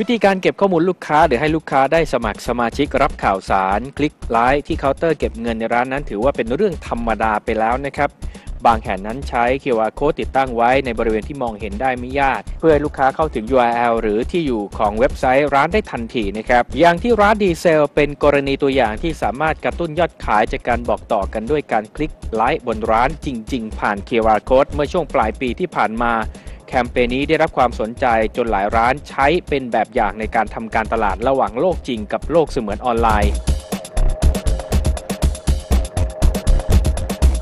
วิธีการเก็บข้อมูลลูกค้าหรือให้ลูกค้าได้สมัครสมาชิกรับข่าวสาร คลิกไลค์ที่เคาน์เตอร์เก็บเงินในร้านนั้น ถือว่าเป็นเรื่องธรรมดาไปแล้วนะครับ บางแห่งนั้นใช้ QR Code ติดตั้งไว้ในบริเวณที่มองเห็นได้ไม่ยาก เพื่อให้ลูกค้าเข้าถึง URL หรือที่อยู่ของเว็บไซต์ร้านได้ทันทีนะครับ อย่างที่ร้านดีเซลเป็นกรณีตัวอย่างที่สามารถกระตุ้นยอดขายจากการบอกต่อกันด้วยการคลิกไลค์บนร้านจริง ๆ ผ่าน QR Code เมื่อช่วงปลายปีที่ผ่านมา คมเปญนี้ได้รับความสนใจจนหลายร้านใช้เป็นแบบอย่างในการทำการตลาดระหว่างโลกจริงกับโลกเสมือนออนไลน์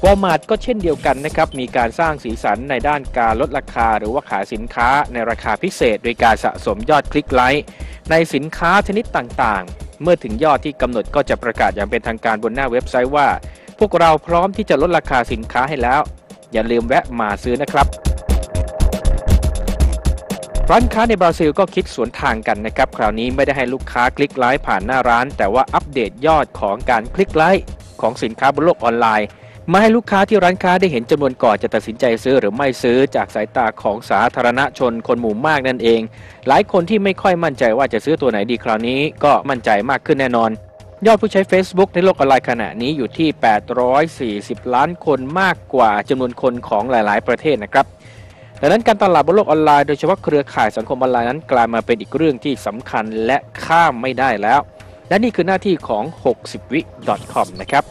วอลมาร์ทก็เช่นเดียวกันนะครับ มีการสร้างสีสันในด้านการลดราคา หรือว่าขายสินค้าในราคาพิเศษ โดยการสะสมยอดคลิกไลค์ในสินค้าชนิดต่างๆ เมื่อถึงยอดที่กำหนดก็จะประกาศอย่างเป็นทางการบนหน้าเว็บไซต์ว่า พวกเราพร้อมที่จะลดราคาสินค้าให้แล้ว อย่าลืมแวะมาซื้อนะครับ ร้านค้าในบราซิลก็คิดสวนทางกันนะครับ คราวนี้ไม่ได้ให้ลูกค้าคลิกไลค์ผ่านหน้าร้าน แต่ว่าอัปเดตยอดของการคลิกไลค์ของสินค้าบนโลกออนไลน์ มาให้ลูกค้าที่ร้านค้าได้เห็นจำนวนก่อนจะตัดสินใจซื้อหรือไม่ซื้อจากสายตาของสาธารณชนคนหมู่มากนั่นเอง หลายคนที่ไม่ค่อยมั่นใจว่าจะซื้อตัวไหนดีคราวนี้ก็มั่นใจมากขึ้นแน่นอน ยอดผู้ใช้ Facebook ในโลกออนไลน์ขณะนี้อยู่ที่ 840 ล้านคนมากกว่าจำนวนคนของหลาย ๆ ประเทศนะครับ ดังนั้นการตลาดบนโลกออนไลน์โดยเฉพาะเครือข่ายสังคมออนไลน์นั้นกลายมาเป็นอีกเรื่องที่สำคัญและข้ามไม่ได้แล้ว และนี่คือหน้าที่ของ 60วิ .com นะครับ